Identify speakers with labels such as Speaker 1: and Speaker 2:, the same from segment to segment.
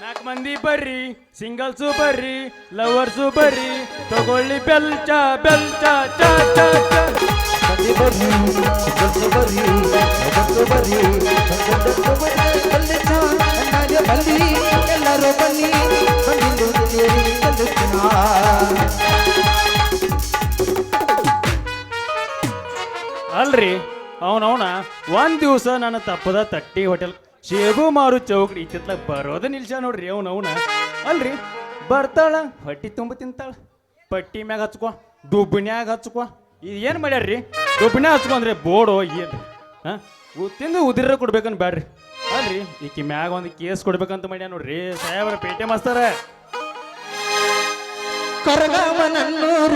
Speaker 1: ನಾಲ್ಕು ಮಂದಿ ಬರ್ರಿ ಸಿಂಗಲ್ಸು ಬರ್ರಿ ಲವರ್ಸು ಬರ್ರಿ ತಗೊಳ್ಳಿ ಬೆಲ್ಚ ಬೆಲ್ಚ ಚ ಚ ಚ
Speaker 2: ಬನ್ನಿ ಬರ್ರಿ ಸಿಂಗಲ್ಸ್ ಬರ್ರಿ ಲವರ್ಸ್ ಬರ್ರಿ ಸಂಗಡಕ್ಕೆ ಬರ್ರಿ ಬಲ್ಲೆ ಚಾ ಅಣ್ಣಾಗೆ ಬನ್ನಿ ಎಲ್ಲರೂ ಬನ್ನಿ ಬಂದಿದ್ದು ತಿಳಿಯರಿ ಕಲಿಸ್ತೀನ
Speaker 1: ಅಲ್ರಿ? ಅವನವನ ಒಂದ್ ದಿವಸ ನನ್ನ ತಪ್ಪದ ತಟ್ಟಿ ಹೋಟೆಲ್ ಶೇಬು ಮಾರು ಚೌಕ್ ಇತ್ತಿತ್ಲ ಬರೋದ ನಿಲ್ಸ ನೋಡ್ರಿ ಅವನವನ. ಅಲ್ರಿ? ಬರ್ತಾಳ, ಹೊಟ್ಟಿ ತುಂಬ ತಿಂತಾಳ. ಪಟ್ಟಿ ಮ್ಯಾಗ ಹಚ್ಕೊ ದುಬ್ಬಿನ್ಯಾಗ ಹಚ್ಕೊ. ಇದು ಏನು ಮಾಡ್ಯಾರ್ರಿ? ಹಚ್ಕೊ ಅಂದ್ರೆ ಬೋರ್ಡು ಏನು ಹಾಂ? ತಿಂದು ಉದಿರ ಕೊಡ್ಬೇಕನ್ ಬ್ಯಾಡ್ರಿ. ಅಲ್ರಿ? ಈಕಿ ಮ್ಯಾಗ ಒಂದು ಕೇಸ್ ಕೊಡ್ಬೇಕಂತ ಮಾಡ್ಯ ನೋಡ್ರಿ. ಸಾಹೇಬ್ರ ಪೇಟೆ ಮಾಸ್ತಾರ.
Speaker 2: ಕರಗಾಮನನ್ನೂರ,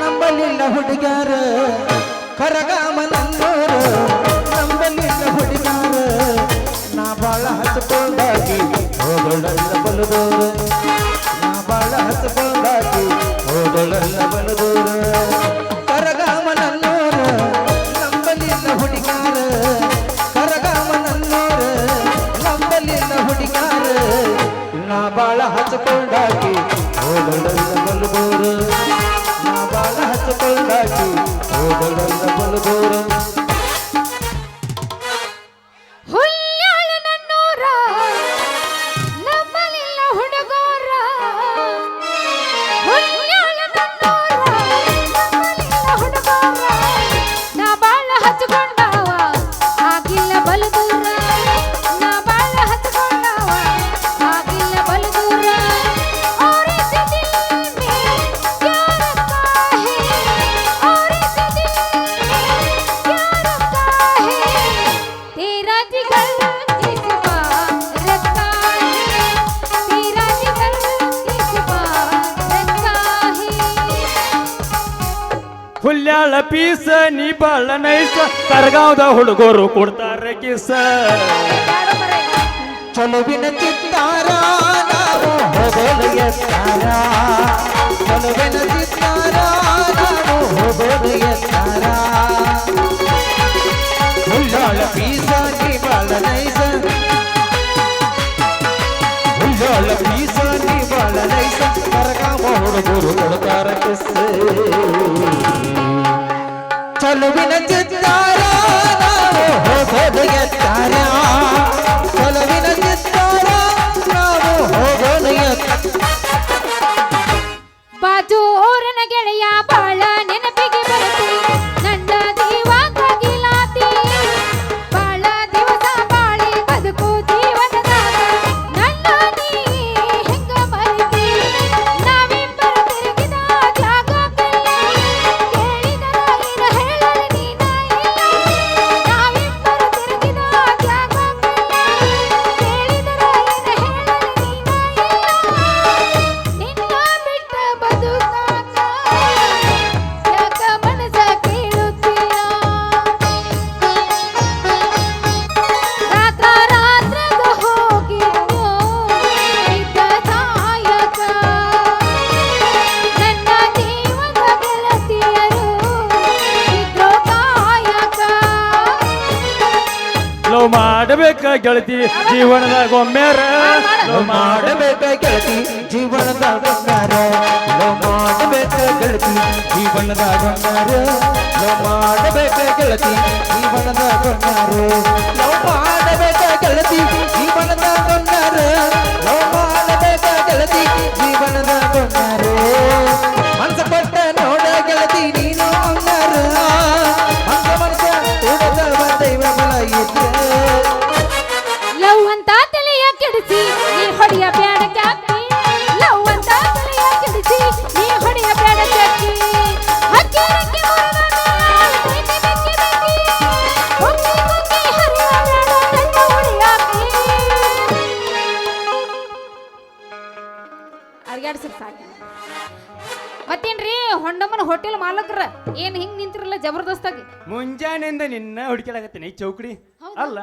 Speaker 2: ನಂಬಲಿಲ್ಲ ಹುಡುಗಾರ ಕರಗಾಮನನ್ನೂರ ನಂಬಲಿಲ್ಲ ಹುಡುಗಾರ ನಾ ಬಾಳ ಹಚ್ಕೊಂಡಾಗಿ ಹೋಗಳಲ್ಲ ಬಲದೋರು. ನಾ ಬಾಳ ಹಚ್ಕೊಂಡಾಗಿ ಹೋಗಳಲ್ಲ ಬಲದೂರ.
Speaker 1: দূর। ಪೀಸ ನೀ ಬಳ್ಳ ನೈಸ. ಕರ್ಗಾವದ ಹುಡುಗರು ಕೊಡ್ತಾರೆ ಕಿಸ.
Speaker 2: ಚಲುವಿನ ಚಿತ್ತಾರ ಚಲುವಿನ ಚಿತ್ತಾರ ಪೀಸ ನೀ ಚಲುವಿನ ಚಿತ್ತಾರ ಜೀವನದ ಬಂಗಾರ. ಲೋ ಮಾಡಬೇಕ ಗೆಳತಿ, ಜೀವನದ ಬಂಗಾರ. ಲೋ ಮಾಡಬೇಕ ಗೆಳತಿ, ಜೀವನದ ಬಂಗಾರ. ಲೋ ಮಾಡಬೇಕ ಗೆಳತಿ, ಜೀವನದ ಬಂಗಾರ. ಲೋ ಮಾಡಬೇಕ ಗೆಳತಿ, ಜೀವನದ ಬಂಗಾರ. ಮನಸ ಕೊಟ್ಟ ನೋಡ ಗೆಳತಿ, ನೀನು ಅಂಗಾರ ಮನಸ ಮನಸ ದೈವ ಬಲ
Speaker 3: ಲವ್ ಅಂತ ತಲೆಯ ಕೆಡಿಸಿ ನೀ ಹೊಡೆಯ ಅರ್ಗಾಡ್ಸಿರ್ ಸಾಕು. ಮತ್ತೇನ್ರಿ ಹೊಂಡಮ್ಮನ ಹೋಟೆಲ್ ಮಾಲಕ್ರ? ಏನ್ ಹಿಂಗ್ ನಿಂತಿರಲ್ಲ ಜಬರ್ದಸ್ತಾಗಿ?
Speaker 1: ಮುಂಜಾನೆಯಿಂದ ನಿನ್ನ ಹುಡುಕಲಾಗತ್ತೀನಿ ಚೌಕಡಿ.
Speaker 3: ಹೌದಾ?
Speaker 1: ಅಲ್ಲ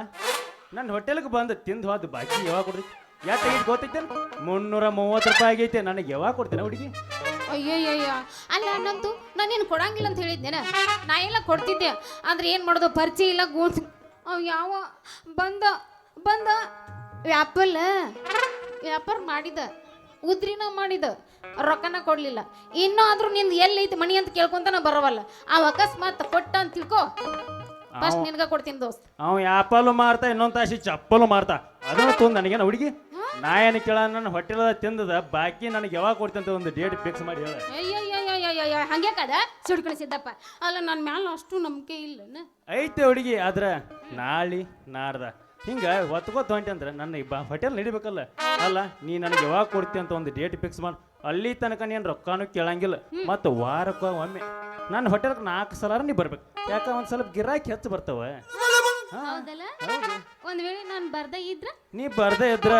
Speaker 1: ನನ್ನ ಹೋಟೆಲ್ಗೆ ಬಂದು ತಿಂದು ಹೋದ ಬಾಕಿ ಯಾವಾಗ ಕೊಡ್ರಿ? ಯಾ ತೆಗೆದು ಗೊತ್ತೈತೆ ಮುನ್ನೂರ ಮೂವತ್ತು ರೂಪಾಯಿ ಆಗೈತೆ ನನಗೆ ಯಾವಾಗ ಕೊಡ್ತೇನೆ ಹುಡುಗಿ?
Speaker 3: ಅಯ್ಯಯ್ಯಯ್ಯ. ಅಲ್ಲ ನಂತು ನಾನು ನೀನು ಕೊಡಂಗಿಲ್ಲ ಅಂತ ಹೇಳಿದ್ದೇನೆ. ನಾ ಎಲ್ಲ ಕೊಡ್ತಿದ್ದೆ. ಅಂದ್ರೆ ಏನು ಮಾಡೋದು ಪರಿಚಯ ಇಲ್ಲ ಅವ್ ಯಾವ ಬಂದ ಬಂದ ವ್ಯಾಪಲ್ ವ್ಯಾಪಾರ ಮಾಡಿದ ಉದ್ರಿನ ಮಾಡಿದ ರೊಕ್ಕನ ಕೊಡ್ಲಿಲ್ಲ. ಇನ್ನೂ ಆದ್ರೂ ನಿಂದು ಎಲ್ಲೈತಿ ಮಣಿ ಅಂತ ಕೇಳ್ಕೊಂತಾನ ಬರವಲ್ಲ. ಆ ಅಕಸ್ಮಾತ್ ಕೊಟ್ಟ ಅಂತ ತಿಳ್ಕೊ. ಫಸ್ಟ್ ನಿನ್ಗ ಕೊಡ್ತೀನಿ ದೋಸ್ತ್.
Speaker 1: ಅವ ಯಾಪಲು ಮಾರ್ತಾ ಇನ್ನೊಂದ್ ತಾಸಿ ಚಪ್ಪಲು ಮಾರ್ತಾ. ಅದನ್ನ ತೊಂದ್ ನನಗೇನ ಹುಡುಗಿ? ನಾ ಏನು ಕೇಳ ನನ್ನ ಹೊಟ್ಟೆಲದ ತಿಂದದ ಬಾಕಿ ನನಗೆ ಯಾವಾಗ ಕೊಡ್ತಂತ ಒಂದು ಡೇಟ್ ಫಿಕ್ಸ್ ಮಾಡಿ ಹೇಳ.
Speaker 3: ಅಯ್ಯಯ್ಯಯ್ಯಯ್ಯಯ್ಯ ಹಂಗೆ ಕದ? ಸಿದ್ದಪ್ಪ ಅಲ್ಲ ನನ್ನ ಮ್ಯಾಲ ಅಷ್ಟು ನಂಬಿಕೆ ಇಲ್ಲ
Speaker 1: ಐತೆ ಹುಡುಗಿ ಆದ್ರ ನಾಳಿ ನಾಡ್ದ. ಹಿಂಗ ಹೊತ್ಕೋತ ಹೊಂಟಿ ಅಂದ್ರೆ ನನ್ನ ಬ ಹೋಟೆಲ್ ನಡಿಬೇಕಲ್ಲ. ಅಲ್ಲ ನೀ ನನಗೆ ಯಾವಾಗ ಕೊಡ್ತಿ ಅಂತ ಒಂದು ಡೇಟ್ ಫಿಕ್ಸ್ ಮಾಡಿ. ಅಲ್ಲಿ ತನಕ ನೀನು ರೊಕ್ಕನೂ ಕೇಳಂಗಿಲ್ಲ. ಮತ್ತು ವಾರಕ್ಕೆ ಒಮ್ಮೆ ನನ್ನ ಹೋಟೆಲ್ಗೆ ನಾಲ್ಕು ಸಲ ನೀ ಬರ್ಬೇಕು. ಯಾಕೆ ಒಂದು ಸ್ವಲ್ಪ ಗಿರಾಕಿ ಹೆಚ್ಚು ಬರ್ತಾವ.
Speaker 3: ಹೌದಲ್ಲ?
Speaker 1: ಹೌದು.
Speaker 3: ಒಂದ್ ವೇಳೆ ನಾನು ಬರ್ದ ಇದ್ರ?
Speaker 1: ನೀ ಬರ್ದೇ ಇದ್ರ.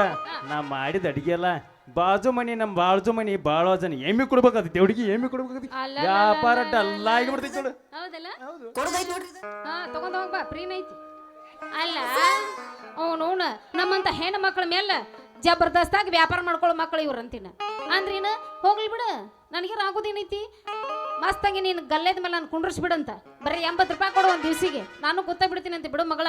Speaker 1: ನಾ ಮಾಡಿದ ಅಡಿಗೆ ಅಲ್ಲ. ಬಾಜು ಮನಿ ನಮ್ಮ ಬಾಜು ಮನಿ ಬಾಳೋ ಜನ ಎಮ್ಮಿ ಕೊಡ್ಬೇಕಾದ ಹುಡುಗಿ ಎಮ್ಮಿ ಕೊಡ್ಬೇಕು
Speaker 3: ಅಲ್ಲ,
Speaker 1: ವ್ಯಾಪಾರ ಡಲ್ಲ ಆಗಿಬಿಡ್ತೈತಿ ನೋಡು.
Speaker 3: ಹೌದಲ್ಲ
Speaker 2: ಕೊಡೋದೈತ್ ನೋಡ್ರಿ ಇದು.
Speaker 3: ಹಾ ತಗೊಂಡ್ ಹೋಗ್ಬಾ ಫ್ರೀನ್ ಐತಿ ಅಲ್ಲ? ಅವನು ನಮ್ಮಂತ ಹೆಣ್ಣು ಮಕ್ಕಳ ಮೇಲೆ ಜಬರ್ದಸ್ತಾಗಿ ವ್ಯಾಪಾರ ಮಾಡ್ಕೊಳ್ಳೋ ಮಕ್ಕಳು ಇವ್ರು ಅಂತೀನ ಅಂದ್ರೇನು? ಹೋಗ್ಲಿ ಬಿಡು. ನನಗೆ ಆಗೋದೇನೈತಿ? ಮಸ್ತಾಗಿ ನೀನು ಗಲ್ಲೆದ ಮೇಲೆ ನಾನು ಕುಂಡ್ರಿಸ್ ಬಿಡಂತ ಬರೀ ಎಂಬತ್ತು ರೂಪಾಯಿ ಕೊಡು ಒಂದು ದಿವಸಿಗೆ. ನಾನು ಗೊತ್ತಾಗ್ಬಿಡ್ತೀನಿ ಅಂತ ಬಿಡು ಮಗಳ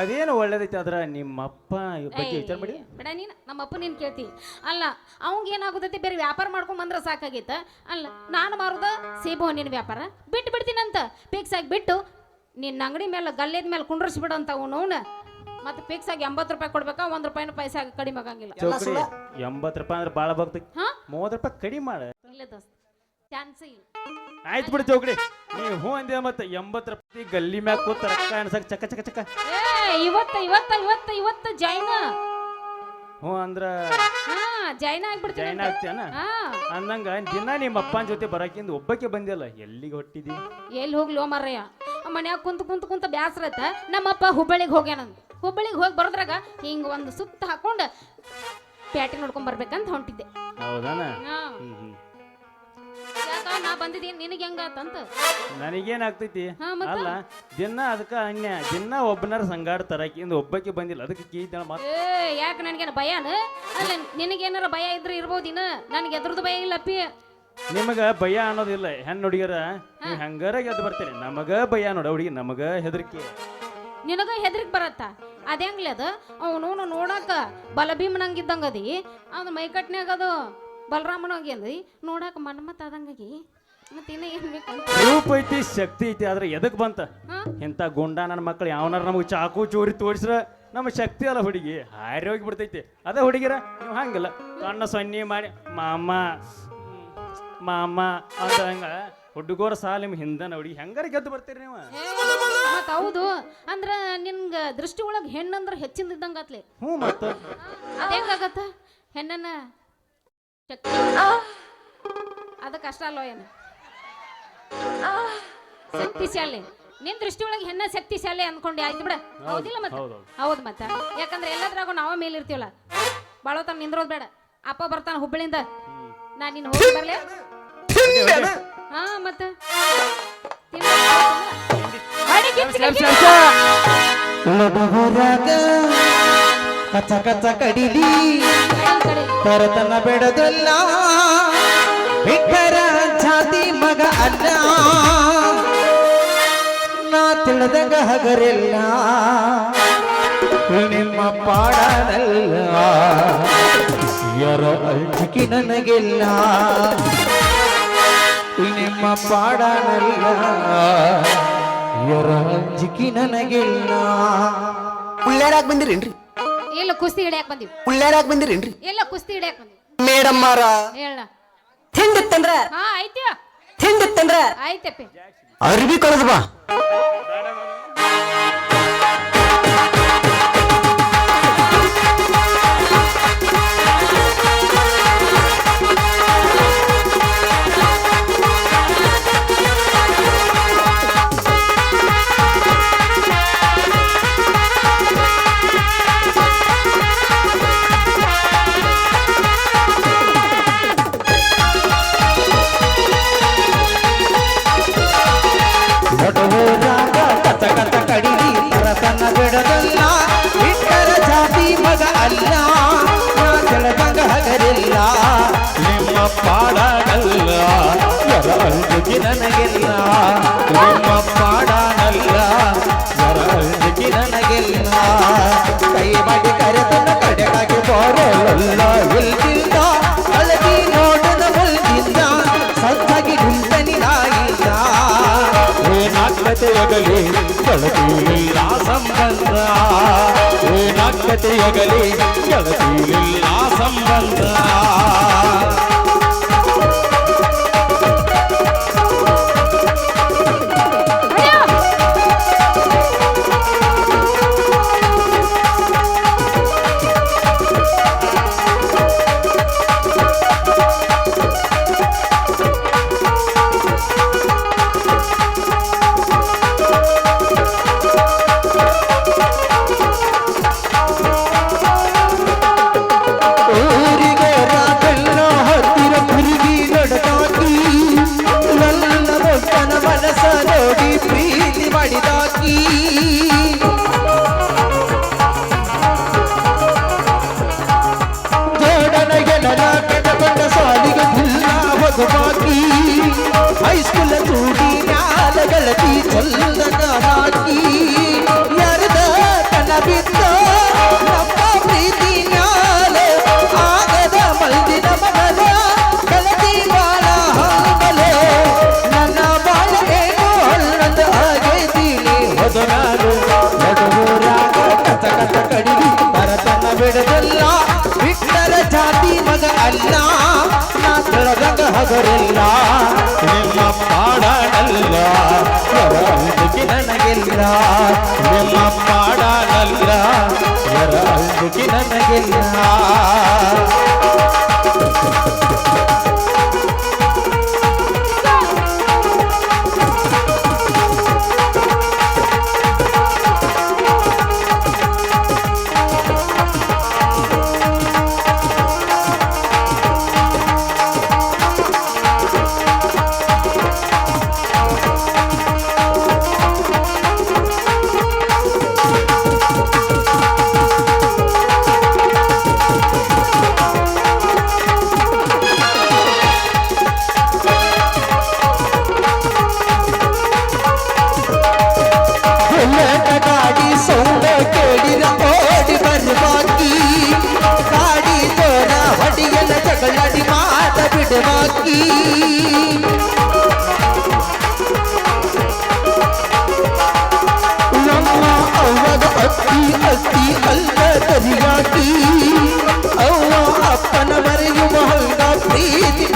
Speaker 1: ಅದೇನು ಒಳ್ಳೇದೈತಿ ಅದ್ರ ನಿಮ್ಮಪ್ಪ ಬಗ್ಗೆ ವಿಚಾರ ಮಾಡಿ?
Speaker 3: ಬೇಡ ನೀನು. ನಮ್ಮಪ್ಪ ನೀನು ಕೇಳ್ತಿ. ಅಲ್ಲ ಅವಂಗ ಏನಾಗುತ್ತೈತಿ ಬೇರೆ ವ್ಯಾಪಾರ ಮಾಡ್ಕೊಂಡ್ ಬಂದ್ರೆ ಸಾಕಾಗೈತ? ಅಲ್ಲ ನಾನು ಮಾರುದ ಸೇಬು ಹಣ್ಣಿನ ವ್ಯಾಪಾರ? ಬಿಟ್ಟು ಬಿಡ್ತೀನಂತ. ಫಿಕ್ಸ್ ಆಗಿ ಬಿಟ್ಟು ನಿನ್ನ ಅಂಗಡಿ ಮೇಲೆ ಗಲ್ಲೇದ ಮೇಲೆ ಕುಂಡ್ರಿಸ್ಬಿಡು ಅಂತ ಅವನು. ಮತ್ತೆ ಫಿಕ್ಸ್ ಆಗಿ ಎಂಬತ್ತು ರೂಪಾಯಿ ಕೊಡ್ಬೇಕಾ? ಒಂದ್ ರೂಪಾಯಿನ ಆಗಿ ಕಡಿಮೆ ಆಗಂಗಿಲ್ಲ.
Speaker 1: ಚೌಕಡಿ ಎಂಬತ್ತು ರೂಪಾಯಿ ಅಂದ್ರೆ ಭಾಳ ಭಕ್ತಿ.
Speaker 3: ಹಾ?
Speaker 1: ಮೂವತ್ತು ರೂಪಾಯಿ ಕಡಿಮೆ ಮಾಡ.
Speaker 3: ಇಲ್ಲ ದೋಸ್ತ ಚಾನ್ಸ್ ಇಲ್ಲ.
Speaker 1: ಆಯ್ತು ಬಿಡು ಚೌಕ್ರಿ ನೀ ಹ್ಞೂ ಅಂದೇ ಮತ್ತೆ ಎಂಬತ್ತು ರೂಪಾಯಿ ಗಲ್ಲಿ ಮ್ಯಾಗ ಕೂತ ರೊಕ್ಕ ಅನ್ಸಕ್ ಚಕ ಚಕ ಚಕ.
Speaker 3: ಏ ಇವತ್ತು ಇವತ್ತ ಇವತ್ತು ಇವತ್ತ ಜೈನ
Speaker 1: ಹ್ಞೂ ಅಂದ್ರ
Speaker 3: ಹಾ? ಜೈನ ಆಗ್ಬಿಡ್ತೀನಿ
Speaker 1: ಜೈನ್. ಆಗ್ತೀಯನ?
Speaker 3: ಹಾ.
Speaker 1: ಅಂದಂಗ ದಿನ ನಿಮ್ಮ ಅಪ್ಪನ ಜೊತೆ ಬರಕಿಂದ ಒಬ್ಬಕ್ಕೆ ಬಂದಿಲ್ಲ. ಎಲ್ಲಿಗೆ ಹೊಟ್ಟಿದಿ?
Speaker 3: ಎಲ್ಲಿ ಹೋಗ್ಲೋ ಮಾರಯ್ಯ ಮನ್ಯಾಗ ಕುಂತ ಕುಂತ ಕುಂತ ಬ್ಯಾಸರತ್ತ ನಮ್ಮಪ್ಪ ಹುಬ್ಬಳ್ಳಿಗೆ ಹೋಗ್ಯಾನ ಹುಬ್ಬಳ್ಳಿಗೆ ಹೋಗಿ ಬರೋದ್ರಾಗ ಹಿಂಗ ಒಂದು ಸುತ್ತ ಹಾಕೊಂಡ ಪ್ಯಾಟಿ ನೋಡ್ಕೊಂಡ್ ಬರ್ಬೇಕಂತ ಹೊಂಟಿದ್ದೆ.
Speaker 1: ಹೌದಾನ?
Speaker 3: ಹಾ.
Speaker 1: ಹ್ಮ್ ಹ್ಮ್.
Speaker 3: ಯಾಕ ನಾ ಬಂದಿದ್ದೀನಿ ನಿನಗೆ ಹೆಂಗಾತಂತ
Speaker 1: ನನಗೇನಾಗ್ತೈತಿ
Speaker 3: ಹಾ, ಮತ್ತ?
Speaker 1: ಅಲ್ಲ ದಿನ ಅದಕ್ಕ ಅನ್ಯ ದಿನ ಒಬ್ಬನಾರ ಸಂಗಾಡ ತರಾಕಿಂದ ಒಬ್ಬಕ್ಕೆ ಬಂದಿಲ್ಲ ಅದಕ್ಕೆ ಕೀತ ಮತ್ತೆ
Speaker 3: ಏ ಯಾಕೆ ನನಗೇನು ಭಯನ ಅಲ್ಲ ನಿನಗೇನಾರ ಭಯ ಇದ್ರೆ ಇರ್ಬೋದಿನ ನನಗೆ ಎದ್ರದ್ದು ಭಯ ಇಲ್ಲ ಅಪ್ಪಿ.
Speaker 1: ನಿಮಗ ಭಯ ಅನ್ನೋದಿಲ್ಲ ಹೆಣ್ಣು ಹುಡುಗಿಯರ ನೀವು ಹೆಂಗಾರ ಗೆದ್ದು ಬರ್ತೀರಿ? ನಮಗ ಭಯ ನೋಡ ಹುಡುಗಿ ನಮಗ ಹೆದರಿಕೆ.
Speaker 3: ನಿನಗ ಹೆದರಿಕೆ ಬರತ್ತ? ಅದೇ ಅದು? ಅವನು ನೋಡಕ್ಕ ಬಲಭೀಮ್ ನಂಗಿದ್ದಂಗದಿ ಅವ್ನ ಮೈಕಟ್ನ್ಯಾಗ ಅದು. ಬಲರಾಮನಂಗಿ ಹೋಗ್ಯಂದ್ರಿ ನೋಡಕ್ಕೆ ಮನ್ಮತ್ ಆದಂಗಾಗಿ ಮತ್ತೆ ಇನ್ನ ಏನ್
Speaker 1: ರೂಪ ಐತಿ ಶಕ್ತಿ ಐತಿ ಆದ್ರೆ ಎದಕ್ ಬಂತ?
Speaker 3: ಹಾ?
Speaker 1: ಇಂಥ ಗುಂಡ ನನ್ನ ಮಕ್ಳು ಯಾವನಾರ ನಮಗೆ ಚಾಕು ಚೂರಿ ತೋರಿಸ್ರ ನಮ್ಮ ಶಕ್ತಿ ಅಲ್ಲ ಹುಡುಗಿ ಹಾರಿ ಹೋಗಿ ಬಿಡ್ತೈತಿ. ಅದ ಹುಡುಗಿರ ನೀವು ಹಂಗಿಲ್ಲ. ಕಣ್ಣ ಸೊನ್ನಿ ಮಾಡಿ ಮಾಮ ಮಾಮ ಅಂತ ಹಂಗ ಹುಡುಗೋರ ಸಾಲ ನಿಮ್ಮ ಹಿಂದನ ಹುಡುಗಿ ಹೆಂಗಾರ ಗೆದ್ದು ಬರ್ತೀರಿ ನೀವು?
Speaker 3: ಮತ್ತೆ ಹೌದು ಅಂದ್ರ ನಿನ್ಗ ದೃಷ್ಟಿ ಒಳಗ್ ಹೆಣ್ಣಂದ್ರ ಹೆಚ್ಚಿಂದ ಇದ್ದಂಗ ಆತ್ಲೆ
Speaker 1: ಹ್ಞೂ ಮತ್ತೆ.
Speaker 3: ಅದೇಂಗಾಗತ್ತ ಹೆಣ್ಣನ್ನ ಶಕ್ತಿ ಅಷ್ಟ ಕಷ್ಟ ಅಲ್ವ ಏನು? ಶಕ್ತಿಶಾಲಿ. ನಿನ್ ದೃಷ್ಟಿ ಒಳಗೆ ಹೆಣ್ಣ ಶಕ್ತಿಶಾಲಿ ಅನ್ಕೊಂಡೆ ಆಯ್ತು ಬಿಡ. ಹೌದಿಲ್ಲ ಮತ್ತೆ?
Speaker 1: ಹೌದು
Speaker 3: ಮತ್ತೆ. ಯಾಕಂದ್ರೆ ಎಲ್ಲದ್ರಾಗೂ ನಾವ ಮೇಲೆ ಇರ್ತೀವಲ್ಲ? ತಮ್ಮ ನಿಂದ್ರೋದ್ ಬೇಡ. ಅಪ್ಪ ಬರ್ತಾನ ಹುಬ್ಬಳ್ಳಿಯಿಂದ ನಾ ನಿನ್ನ ಹೋಗಿ ಬರ್ಲೆ? ಹಾ ಮತ್ತ?
Speaker 2: ಲಡುವರಾಗ ಕಚ ಕಚ ಕಡಿಲಿ. ತರತನ ಬೆಡದಲ್ಲ. ಬಿಟ್ಟರ ಜಾತಿ ಮಗ ಅಲ್ಲ. ನಾ ತಿಳಿದಂಗ ಹಗರಿಲ್ಲ. ನಿಮ್ಮ ಪಾಡನಲ್ಲ. ಯರ ಅಂಜಿಕೆ ನನಗಿಲ್ಲ. ನಿಮ್ಮ ಪಾಡನಲ್ಲ. ಯರ ಅಂಜಿಕೆ ನನಗಿಲ್ಲ.
Speaker 4: ಉಳ್ಳಾರಾಗ್ ಬಂದಿರೇನ್ರಿ?
Speaker 3: ಇಲ್ಲ ಕುಸ್ತಿ ಹಿಡಿಯಾಕ ಬಂದಿವಿ.
Speaker 4: ಉಳ್ಳಾರಾಗ್ ಬಂದಿರೇನ್ರಿ?
Speaker 3: ಎಲ್ಲ ಕುಸ್ತಿ ಹಿಡಿಯಾಕ ಬಂದಿವಿ.
Speaker 4: ಮೇಡಮ್ ಮಾರ
Speaker 3: ಹೇಳ
Speaker 4: ತಿಂದಿತ್ತಂದ್ರ?
Speaker 3: ಹಾ ಆಯ್ತು
Speaker 4: ತಿಂದಿತ್ತಂದ್ರ?
Speaker 3: ಆಯ್ತಪ್ಪಿ
Speaker 4: ಅರ್ಬಿ ಕಳೆದ ಬಾ
Speaker 2: ನಿಮ್ಮ ಪಾಡಲ್ಲ ಯರ ಅಲ್ಜಿಗೆ ನನಗೆಲ್ಲ? ನಿಮ್ಮ ಪಾಡನಲ್ಲ, ಯರ ಅಲ್ಜಿಗೆ ನನಗೆಲ್ಲ? ಕೈ ಮಾಡಿ ಕರೆತನ ಕಡೆಗಾಗಿ ಬರೋಲ್ಲ ತೆಯಗಲಿ ಗೆಳತಿಲಿಲ್ಲ ಸಂಬಂಧ ಏ ನಕ್ಕ ತೆಯಗಲಿ ಗೆಳತಿಲಿಲ್ಲ ಸಂಬಂಧ களதி சொல்ல நாக்கி யாரதா கனவித்த ಗಂಗ ಹಸರಿಲ್ಲ ನಿಮ್ಮ ಪಾಡನಲ್ಲ ದುಃಖಿ ನನಗಿಲ್ಲ. ನಿಮ್ಮ ಪಾಡನಲ್ಲ ದುಃಖಿ ನನಗಿಲ್ಲ.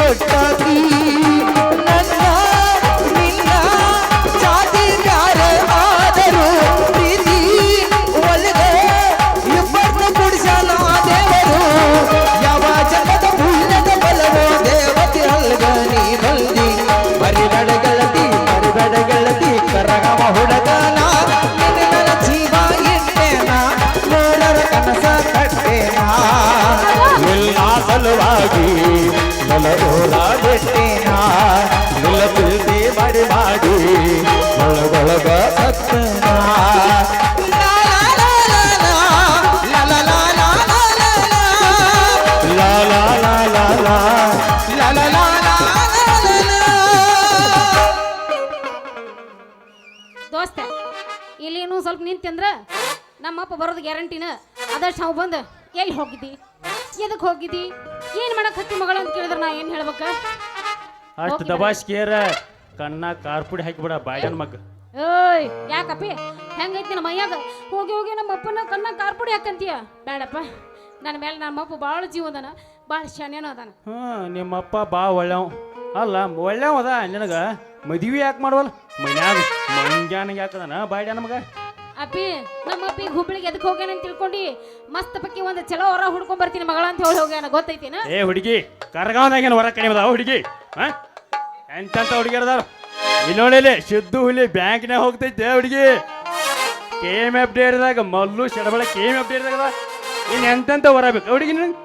Speaker 2: ಕೊಟ್ಟಾಕಿ ಒಳಗ
Speaker 3: ದೋಸ್ತ ಇಲ್ಲಿ ಇನ್ನೂ ಸ್ವಲ್ಪ ನಿಂತಂದ್ರ ನಮ್ಮಪ್ಪ ಬರೋದು ಗ್ಯಾರಂಟಿನ. ಅದಷ್ಟು ನಾವು ಬಂದು ಎಲ್ಲಿ ಹೋಗಿದ್ದಿ? ಎದಕ್ ಹೋಗಿದ್ದಿ? ಏನು ಮಾಡಕ್ ಹತ್ತಿ ಮಗಳು ಅಂತ ಕೇಳಿದ್ರೆ ನಾ ಏನು ಹೇಳ್ಬೇಕ?
Speaker 1: ಅಷ್ಟು ದಬಾಸ್ಕಿಯರ ಕಣ್ಣ ಕಾರ್ಪುಡಿ ಹಾಕಿಬಿಡ ಬಾಯನ್ ಮಗ
Speaker 3: ಏಯ್ ಯಾಕಪ್ಪಿ? ಹೆಂಗೈತಿ ನಮ್ಮ ಮೈಯಾಗ ಹೋಗಿ ಹೋಗಿ ನಮ್ಮ ಅಪ್ಪನ ಕಣ್ಣ ಕಾರ್ಪುಡಿ ಹಾಕಂತೀಯ? ಬೇಡಪ್ಪ ನನ್ನ ಮೇಲೆ ನಮ್ಮ ಅಪ್ಪ ಭಾಳ ಜೀವದನ ಭಾಳ ಶಾನೇನೋ ಅದಾನ.
Speaker 1: ಹ್ಮ್ ನಿಮ್ಮಪ್ಪ ಬಾ ಒಳ್ಳೆವ್. ಅಲ್ಲ ಒಳ್ಳೆವ್ ಅದ ನಿನಗ? ಮದುವೆ ಯಾಕೆ ಮಾಡುವಲ್ಲ ಮನ್ಯಾಗ ಮಂಜಾನಿಗೆ ಯಾಕದನ ಬಾಡ್ಯ ನಮಗ?
Speaker 3: ಅಪ್ಪಿ ನಮ್ಮ ಅಪ್ಪಿ ಹುಬ್ಳಿಗೆ ಎದಕ್ಕೆ ಹೋಗ್ಯಾನ ಅಂತ ತಿಳ್ಕೊಂಡು ಮಸ್ತ್ ಪಕ್ಕಿ ಒಂದು ಚಲೋ ಹೊರ ಹುಡ್ಕೊಂಡ್ ಬರ್ತೀನಿ ಮಗಳ ಅಂತ ಹೇಳಿ ಹೋಗ್ಯಾನ ಗೊತ್ತೈತಿನ?
Speaker 1: ಏ ಹುಡುಗಿ ಕರ್ಗಾವದಾಗೇನು ಹೊರ ಕಡಿಮೆ ಅದಾವ ಹುಡುಗಿ ಹಾ? ಹುಡುಗಿ ಹುಡುಗಿಯರ್ ಅದಾರ ಶುದ್ಧ ಸಿದ್ದು ಹುಲಿ ಬ್ಯಾಂಕ್ನಾಗ ಹೋಗ್ತೈತೆ ಹುಡುಗಿ. ಕೆ ಎಂ ಎಫ್ ಡೇರ್ದಾಗ ಮಲ್ಲು ಶಡಬಳ ಕೆ ಎಂ ಎಫ್ ಡೇರ್ದಾಗ ಇನ್ನು ಎಂತೆಂತ ಹೊರಬೇಕು ಹುಡುಗಿ ನಿನಗೆ?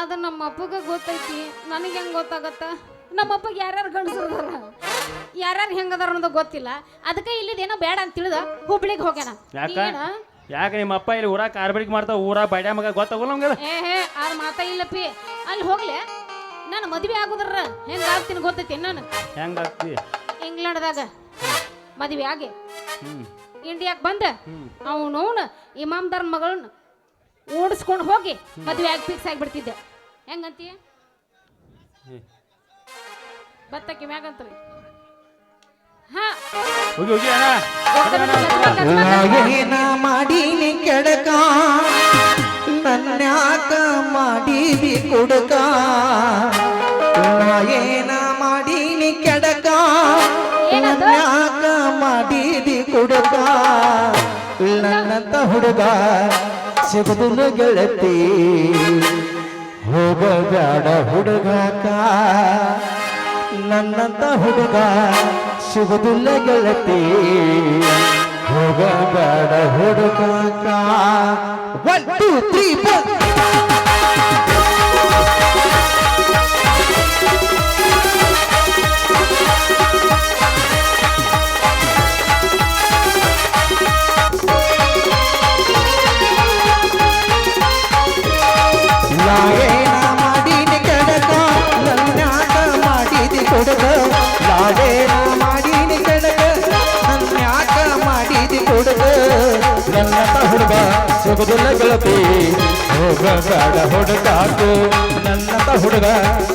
Speaker 3: ಅದು ನಮ್ಮ ಅಪ್ಪಗ ಗೊತ್ತೈತಿ. ನನಗೆ ಹೆಂಗ್ ಗೊತ್ತಾಗತ್ತ? ನಮ್ಮ ಅಪ್ಪಗೆ ಯಾರ್ಯಾರು ಗಂಡಸರು ಅದಾರ? ಯಾರ್ಯಾರು ಹೆಂಗದಾರ ಅನ್ನೋದು ಗೊತ್ತಿಲ್ಲ. ಅದಕ್ಕೆ ಇಲ್ಲಿದೇನೋ ಬೇಡ ಅಂತ ತಿಳಿದ ಹುಬ್ಳಿಗೆ ಹೋಗ್ಯಾನ.
Speaker 1: ಯಾಕ?
Speaker 3: ಏನ?
Speaker 1: ಯಾಕೆ ನಿಮ್ಮ ಅಪ್ಪ ಇಲ್ಲಿ ಊರಾಗ ಕಾರ್ಬಾರಿಗೆ ಮಾಡ್ತಾವ? ಊರ ಬಡ್ಯಾ ಮಗ ಗೊತ್ತಾಗಲ್ಲ ನಮ್ಗೆಲ್ಲ?
Speaker 3: ಏ ಹೇ ಮಾತಾ ಇಲ್ಲಪ್ಪಿ. ಅಲ್ಲಿ ಹೋಗ್ಲೆ. ನಾನು ಮದುವೆ ಆಗುದ್ರ ಹೆಂಗ ಆಗ್ತೀನಿ ಗೊತ್ತೈತಿ ನಾನು
Speaker 1: ಹೆಂಗಾಗ್ತಿ
Speaker 3: ಇಂಗ್ಲೆಂಡ್ದಾಗ. ಮದುವೆ ಆಗಿ. ಇಂಡಿಯಾಕ್ ಬಂದ. ಇಮಾಮ್ ಇಮಾಮ್ದಾರ್ ಮಗಳನ್ನ ಓಡಿಸ್ಕೊಂಡು ಹೋಗಿ ಮದುವೆ ಆಗಿ ಫಿಕ್ಸ್ ಆಗಿಬಿಡ್ತಿದ್ದೆ. ಹೆಂಗಂತೀಯ ಬತ್ತಕ್ಕೆ ಮ್ಯಾಗಂತ್ರಿ.
Speaker 2: ಮಾಡೀನಿ ಕೆಡಕ. ನನ್ಯಾಕ ಮಾಡೀವಿ ಕುಡಕ? ಏನ ಕುಡಕ ನನ್ನಂತ ಹುಡುಗ ಸಿಗುದಿಲ್ಲ ಗೆಳತಿ. ಹೋಗಬೇಡ ಹುಡುಗಾಕ, ನನ್ನಂತ ಹುಡುಗ, ಸಿಗುದಿಲ್ಲ ಗೆಳತಿ. ಹೋಗಬೇಡ ಹುಡುಗಾಕ. ಒನ್ ಟೂ ತ್ರೀ ಫೋರ್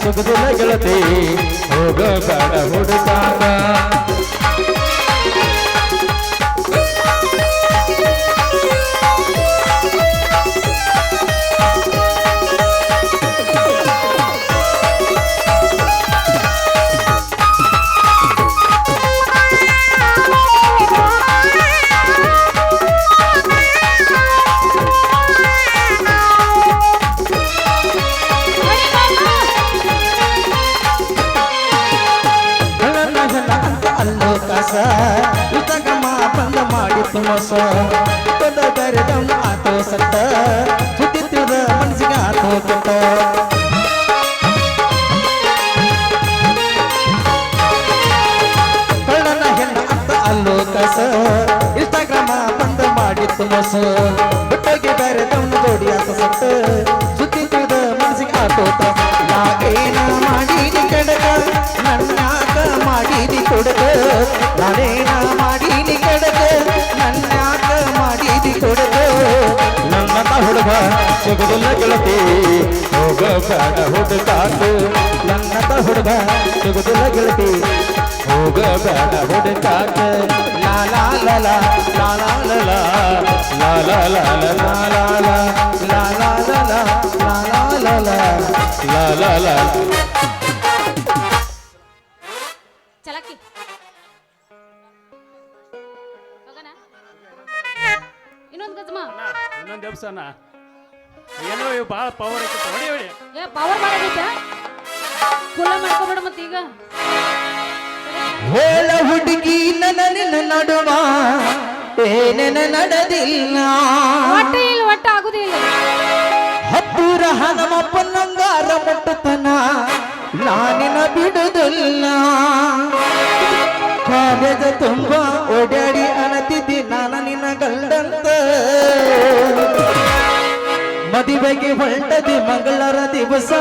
Speaker 2: ಸುಖದಿಲ್ಲ ಗೆಳತಿ ಹೋಗಬೇಡ ಹುಡುಕಾಟ. ಕಸ ಇನ್ಸ್ಟಾಗ್ರಾಮ ಬಂದ ಮಾಡಿತ್ತು ಮೊಸ ಬಿಟ್ಟೋಗಿ ಬೆರೆದವನ ಜೋಡಿ ಆತ ಸತ್ತ ಸುತ್ತಿದ ಮನಸ್ಸಿಗೆ ಆತೋ ನಾ ಏನ ಮಾಡೀನಿ ಕೆಡಕ ನನ್ಯಾಕ ಮಾಡೀನಿ ಕೊಡಕ ನಾನೇನ ಮಾಡೀನಿ ಕೆಡಕ ನನ್ಯಾಕ ಮಾಡೀನಿ ಕೊಡಕ ನನ್ನತ ಹುಡುಗ ಸಿಗುದಿಲ್ಲ ಗೆಳತಿ ಹೋಗಬೇಡ ಹುಡುಕಾಕು ನನ್ನತ ಹುಡುಗ ಸಿಗುದಿಲ್ಲ ಗೆಳತಿ ಹೋಗಬೇಡ ಹೊಡೆತಾಕ ಲಾಲಾ ಲಲಾ ಲಾಲಾ ಲಲಾ ಲಾಲಾ
Speaker 3: ಲಾಲ ಲಾಲಾ ಇನ್ನೊಂದು ಗಜಮ
Speaker 1: ಇನ್ನೊಂದು ಏನೋ ಇವು ಭಾಳ ಪವರ್ ಐತೆ
Speaker 3: ಏ ಪವರ್ ಮಾಡಬೇಕ ಮತ್ತೆ ಈಗ
Speaker 2: ಹೇಳ ಹುಡುಗಿ ನನ್ನ ನಿನ್ನ ನಡುವ ಏನೇನ ನಡೆದಿಲ್ಲ.
Speaker 3: ಒಟ್ಟ ಇಲ್ಲ ಒಟ್ಟ ಆಗುದಿಲ್ಲ
Speaker 2: ಹತ್ತೂರ ಹನುಮಪ್ಪನಂಗಾರ ಮುಟ್ಟತನ ನಾನಿನ ಬಿಡುದಿಲ್ಲ. ಕಾಲೇಜ ತುಂಬ ಓಡಾಡಿ ಅನತಿದ್ದಿ ನಾನು ನಿನ್ನ ಗಂಡಂತ. ಮದುವೆಗೆ ಹೊಂಟದಿ ಮಂಗಳರ ದಿವಸ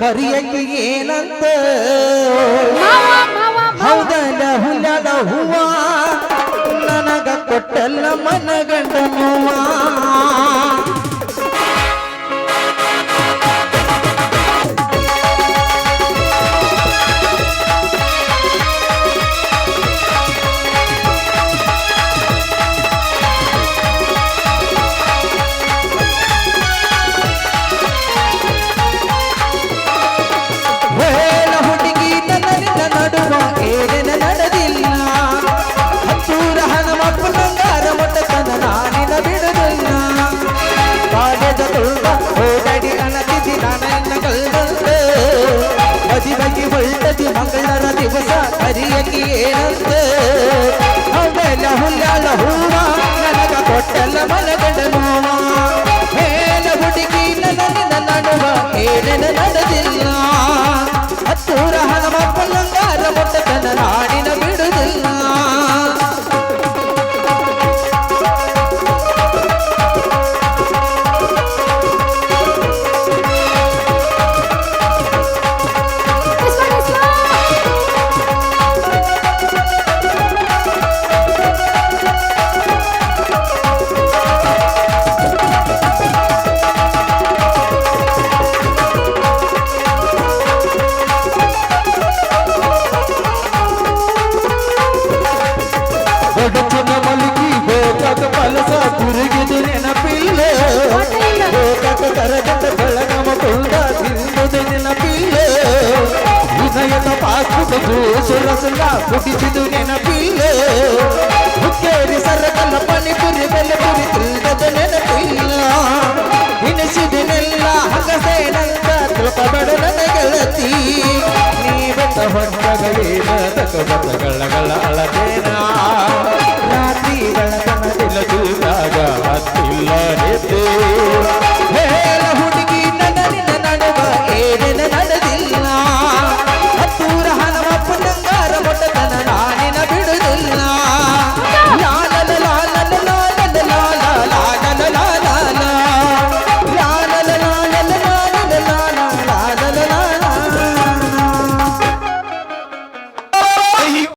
Speaker 2: ಕರಿಯಕ್ಕೆ ಏನಂತ. ಹೌದಲ್ಲ ಹುಲ್ಲದ ಹೂವ? ನನಗ ಕೊಟ್ಟಲ್ಲ ಮನಗಂಡ ನೋವ ಹರಿಯಕ್ಕೆ ಏನಂತ ಅವೆಲ್ಲ ಹುಲ್ಲಾಳ ಹೂವ ನನಗ ಕೊಟ್ಟಲ್ಲ ಮಲಗಡ ನೋವ ಹೇಳ ಹುಡುಗಿ ನನ್ನ ನಡುವ ಏನೇನ ನಡೆದಿಲ್ಲ. ಹತ್ತೂರ ಹನುಮಪ್ಪನಂಗಾರ ಮೊಟ್ಟತನ ನಾಡಿನ ಹೊಟ್ಟಗಳೇನ ತಕಬತಗಳಗಳ ಅಳದೇನ ರಾತ್ರಿ ಬೆಳಕನ ದಿಲ